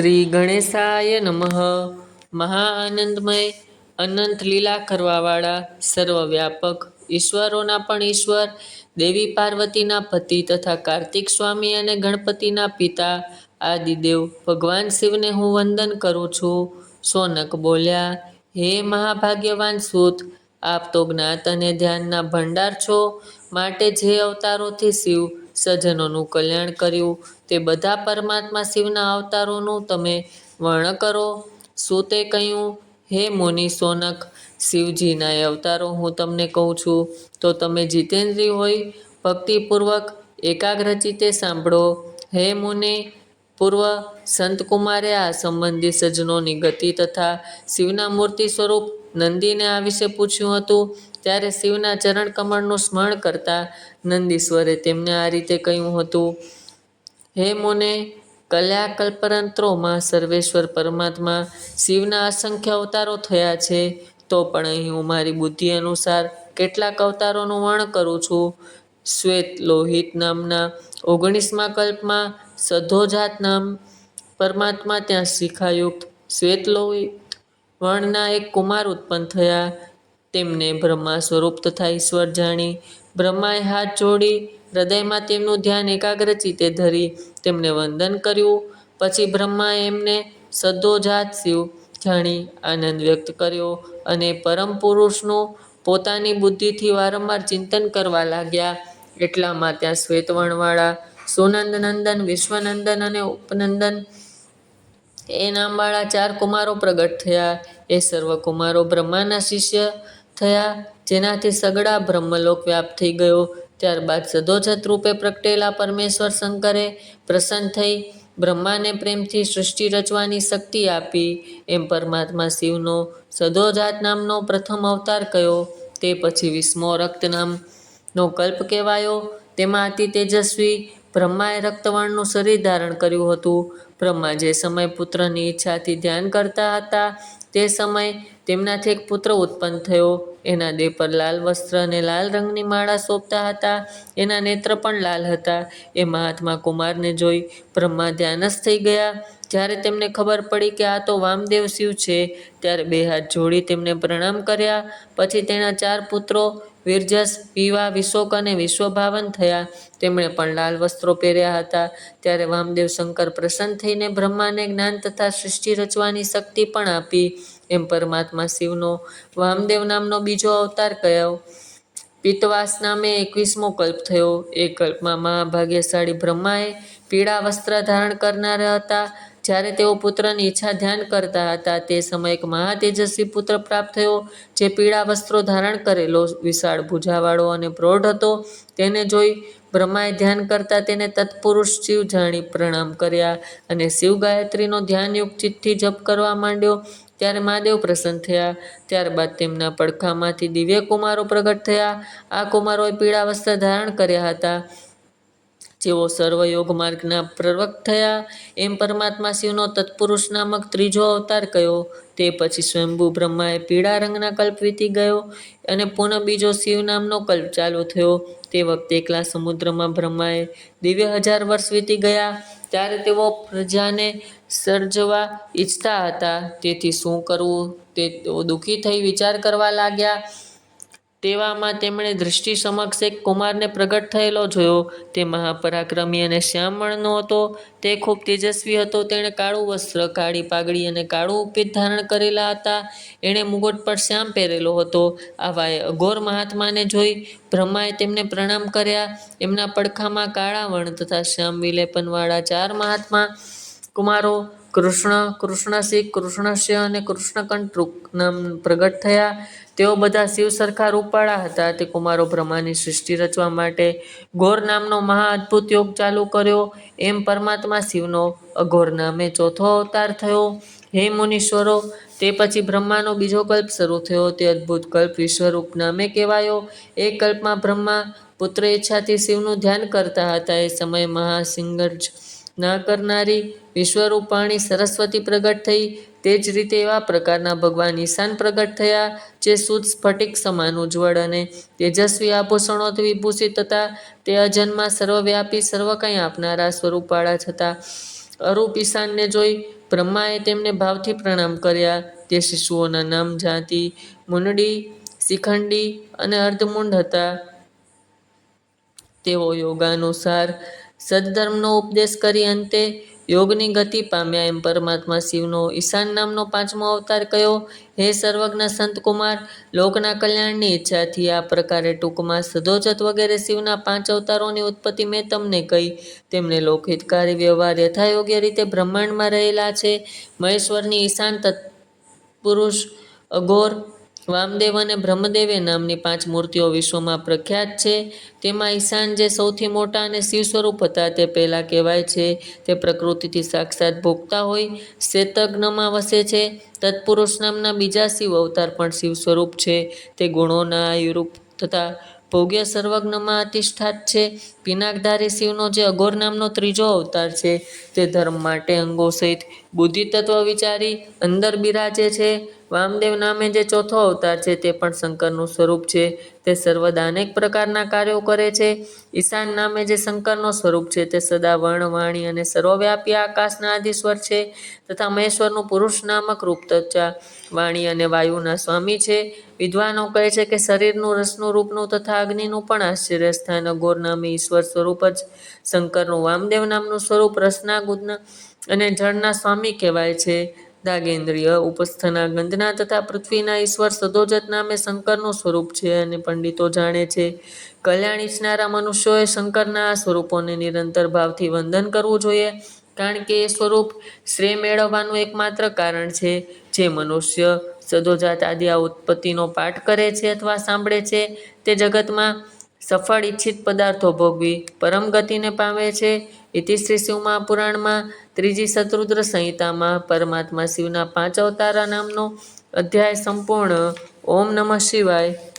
શ્રી ગણેશાય નમઃ. મહાઆનંદમય, અનંત લીલા કરવાવાળા, સર્વવ્યાપક, ઈશ્વરોના પણ ઈશ્વર, દેવી પાર્વતીના પતિ તથા કાર્તિક સ્વામી અને ગણપતિના પિતા, આદિદેવ, ભગવાન શિવને હું વંદન કરું છું. સોનક બોલ્યા, હે મહાભાગ્યવાન સૂત, આપ તો જ્ઞાત અને ધ્યાનના ભંડાર છો. માટે જે અવતારોથી શિવ સજ્જનોનું કલ્યાણ કર્યું. તે બધા પરમાત્મા શિવના અવતારોનું તમે વર્ણ કરો. શું તે કહ્યું, હે મુનિ સોનક, શિવજીના અવતારો હું તમને કહું છું. તો તમે જીતેન્દ્રિય હોય, ભક્તિપૂર્વક એકાગ્રચિતે સાંભળો. હે મુનિ, પૂર્વ સંતકુમારે આ સંબંધી સજ્જનોની ગતિ તથા શિવના મૂર્તિ સ્વરૂપ નંદીને આ વિશે પૂછ્યું હતું. ત્યારે શિવના ચરણ કમળનું સ્મરણ કરતા નંદીશ્વરે તેમને આ રીતે કહ્યું હતું, હે મુને કલ્યા કલ્પરંત્રોમાં સર્વેશ્વર પરમાત્મા શિવના અસંખ્ય અવતારો થયા છે, તો પણ અહીં હું મારી બુદ્ધિ અનુસાર કેટલાક અવતારોનું વર્ણ કરું છું. શ્વેત લોહિત નામના ઓગણીસમા કલ્પમાં સધોજાત નામ પરમાત્મા ત્યાં શિખાયુક્ત, શ્વેત લોહિત વર્ણના એક કુમાર ઉત્પન્ન થયા. તેમને બ્રહ્મા સ્વરૂપ તથા ઈશ્વર જાણી. બ્રહ્માએ હાથ જોડી, હૃદયમાં તેમનું ધ્યાન એકાગ્રચિતે ધરી, તેમને વંદન કર્યું. પછી બ્રહ્માએ એમને સદ્દોજાત શિવ જાણી આનંદ વ્યક્ત કર્યો અને પરમ પુરુષનું પોતાની બુદ્ધિથી વારંવાર ચિંતન કરવા લાગ્યા. એટલામાં ત્યાં શ્વેતવર્ણવાળા સુનંદ નંદન વિશ્વનંદન અને ઉપનંદન એ નામવાળા ચાર કુમારો પ્રગટ થયા. એ સર્વ કુમારો બ્રહ્માના શિષ્ય થયા. જેનાથી સગડા બ્રહ્મલોક વ્યાપ થઈ ગયો. ત્યારબાદ સદોજત રૂપે પ્રગટેલા પરમેશ્વર શંકરે પ્રસન્ન થઈ બ્રહ્માને પ્રેમથી સૃષ્ટિ રચવાની શક્તિ આપી. એમ પરમાત્મા શિવનો સદોજાત નામનો પ્રથમ અવતાર કયો? તે પછી વિસ્મો રક્ત નામનો કલ્પ કહેવાયો. તેમાં અતિ તેજસ્વી બ્રહ્માએ રક્તવર્ણનું શરીર ધારણ કર્યું હતું. બ્રહ્મા જે સમય પુત્રની ઈચ્છાથી ધ્યાન કરતા હતા, તે સમય તેમનાથી એક પુત્ર ઉત્પન્ન થયો. એના દેહ પર લાલ વસ્ત્ર અને લાલ રંગની માળા શોભતા હતા. એના નેત્ર પણ લાલ હતા. એ મહાત્મા કુમારને જોઈ બ્રહ્મા ધ્યાનસ્થ થઈ ગયા. જ્યારે તેમને ખબર પડી કે આ તો વામદેવ શિવ છે, ત્યારે બે હાથ જોડી તેમને પ્રણામ કર્યા. પછી તેના ચાર પુત્રો વિરજસ, પીવા, વિશોક અને વિશ્વભાવન થયા. તેમણે પણ લાલ વસ્ત્રો પહેર્યા હતા. ત્યારે વામદેવ શંકર પ્રસન્ન થઈને બ્રહ્માને જ્ઞાન તથા સૃષ્ટિ રચવાની શક્તિ પણ આપી. એમ પરમાત્મા શિવનો વામદેવ નામનો બીજો અવતાર કયો? પિતવાસ નામે એકવીસમો કલ્પ થયો. એ કલ્પમાં મહાભાગ્યશાળી બ્રહ્માએ પીળા વસ્ત્ર ધારણ કરનારા હતા. જ્યારે તેઓ પુત્રની ઈચ્છા ધ્યાન કરતા હતા, તે સમયે એક મહાતેજસ્વી પુત્ર પ્રાપ્ત થયો, જે પીળા વસ્ત્રો ધારણ કરેલો વિશાળ ભૂજાવાળો અને પ્રૌઢ હતો. તેને જોઈ બ્રહ્માએ ધ્યાન કરતા તેને તત્પુરુષ શિવ જાણી પ્રણામ કર્યા અને શિવ ગાયત્રીનો ધ્યાનયુક્ત ચિત્તથી જપ કરવા માંડ્યો. ત્યારે મહાદેવ પ્રસન્ન થયા. ત્યારબાદ તેમના પડખામાંથી દિવ્ય કુમારો પ્રગટ થયા. આ કુમારોએ પીળા વસ્ત્ર ધારણ કર્યા હતા. જેઓ સર્વયોગ માર્ગના પ્રવક્ત થયા, એમ પરમાત્મા શિવનો તત્પુરુષ નામક ત્રીજો અવતાર કયો? તે પછી સ્વયંભુ બ્રહ્માએ પીળા રંગના કલ્પ વીતી ગયો અને પુનઃ બીજો શિવ નામનો કલ્પ ચાલુ થયો. તે વખતે એકલા સમુદ્રમાં બ્રહ્માએ દિવ્ય હજાર વર્ષ વીતી ગયા, ત્યારે તેઓ પ્રજાને સર્જવા ઈચ્છતા હતા. તેથી શું કરવું? તે દુઃખી થઈ વિચાર કરવા લાગ્યા. તેવામાં તેમણે દૃષ્ટિ સમક્ષ એક કુમારને પ્રગટ થયેલો જોયો. તે મહાપરાક્રમી અને શ્યામણનો હતો. તે ખૂબ તેજસ્વી હતો. તેણે કાળું વસ્ત્ર, કાળી પાઘડી અને કાળું ઉપીત ધારણ કરેલા હતા. એણે મુગટ પર શ્યામ પહેરેલો હતો. આવા અઘોર મહાત્માને જોઈ બ્રહ્માએ તેમને પ્રણામ કર્યા. એમના પડખામાં કાળા વર્ણ તથા શ્યામ વિલેપનવાળા ચાર મહાત્મા કુમારો કૃષ્ણ, કૃષ્ણસિંહ કૃષ્ણશ્ય અને કૃષ્ણકંઠ પ્રગટ થયા. તેઓ બધા શિવ સરખા રૂપાળા હતા. તે કુમારો બ્રહ્માની સૃષ્ટિ રચવા માટે ઘોર નામનો મહા અદ્ભુત યોગ ચાલુ કર્યો. એમ પરમાત્મા શિવનો અઘોર નામે ચોથો અવતાર થયો. હે મુનીશ્વરો, તે પછી બ્રહ્માનો બીજો કલ્પ શરૂ થયો. તે અદ્ભુત કલ્પ વિશ્વરૂપ નામે કહેવાયો. એ કલ્પમાં બ્રહ્મા પુત્ર ઈચ્છાથી શિવનું ધ્યાન કરતા હતા. એ સમયે મહાસિંગર્જ ના કરનારી વિશ્વરૂપાણી સરસ્વતી પ્રગટ થઈ. તે જ રીતે એવા પ્રકારના ભગવાન ઈશાન પ્રગટ થયા, જે શુદ્ધ સ્ફટિક સમાન ઉજ્જવળ અને તેજસ્વી આભૂષણોથી વિભૂષિત હતા. તે અજન્મા સર્વવ્યાપી સર્વ કંઈ આપનારા સ્વરૂપવાળા છતાં અરૂપ ઈશાનને જોઈ બ્રહ્માએ તેમને ભાવથી પ્રણામ કર્યા. તે શિશુઓના નામ જાતિ મુંડી શિખંડી અને અર્ધમુંડ હતા. તેઓ યોગાનુસાર સદ્ધર્મનો ઉપદેશ કરી અંતે યોગની ગતિ પામ્યા એમ પરમાત્મા શિવનો ઈશાન નામનો પાંચમો અવતાર કયો? હે સર્વજ્ઞ સંતકુમાર લોકના કલ્યાણની ઈચ્છાથી આ પ્રકારે ટૂંકમાં સદોજત વગેરે શિવના પાંચ અવતારોની ઉત્પત્તિ મેં તમને કહી. તેમને લોકહિતકારી વ્યવહાર યથાયોગ્ય રીતે બ્રહ્માંડમાં રહેલા છે. મહેશ્વરની ઈશાન તત્પુરુષ અઘોર વામદેવ અને બ્રહ્મદેવે નામની પાંચ મૂર્તિઓ વિશ્વમાં પ્રખ્યાત છે. તેમાં ઈશાન જે સૌથી મોટા અને શિવ સ્વરૂપ હતા તે પહેલાં કહેવાય છે. તે પ્રકૃતિથી સાક્ષાત ભોગતા હોય શેતજ્ઞમાં વસે છે. તત્પુરુષ નામના બીજા શિવ અવતાર પણ શિવ સ્વરૂપ છે. તે ગુણોના આયુરૂપ તથા ભોગ્ય સર્વજ્ઞમાં અતિષ્ઠાત છે. પિનાકધારી શિવનો જે અઘોર નામનો ત્રીજો અવતાર છે, તે ધર્મ માટે અંગો સહિત બુદ્ધિ તત્વ વિચારી અંદર બિરાજે છે. વામદેવ નામે જે ચોથો અવતાર છે તે પણ શંકરનું સ્વરૂપ છે. તે સર્વદા અનેક પ્રકારના કાર્યો કરે છે. ઈશાન નામે જે શંકરનો સ્વરૂપ છે તે સદા વર્ણ વાણી અને સર્વવ્યાપી આકાશના આદિશ્વર છે તથા મહેશ્વરનું પુરુષ નામક રૂપ તથા વાણી અને વાયુના સ્વામી છે. વિદ્વાનો કહે છે કે શરીરનું રસનું રૂપનું તથા અગ્નિનું પણ આશ્ચર્ય સ્થાન અઘોર નામે ઈશ્વર સ્વરૂપ જ શંકરનું વામદેવ નામનું સ્વરૂપ રસના ગુદના અને જળના સ્વામી કહેવાય છે. દાગેન્દ્રિય, ઉપસ્થના, ગંધના તથા પૃથ્વીના ઈશ્વર સદોજત નામે શંકરનું સ્વરૂપ છે અને પંડિતો જાણે છે. કલ્યાણ ઈચ્છનારા મનુષ્યોએ શંકરના સ્વરૂપોને નિરંતર ભાવથી વંદન કરવું જોઈએ, કારણ કે એ સ્વરૂપ શ્રેય મેળવવાનું એકમાત્ર કારણ છે. જે મનુષ્ય સદોજાત આદિ આ ઉત્પત્તિનો પાઠ કરે છે અથવા સાંભળે છે, તે જગતમાં સફળ ઈચ્છિત પદાર્થો ભોગવી પરમ ગતિને પામે છે. ઇતિ શ્રી શિવ પુરાણમાં, ત્રીજી શત્રુદ્ર સંહિતામાં પરમાત્મા શિવના પાંચ અવતારા નામનો અધ્યાય સંપૂર્ણ. ઓમ નમઃ શિવાય.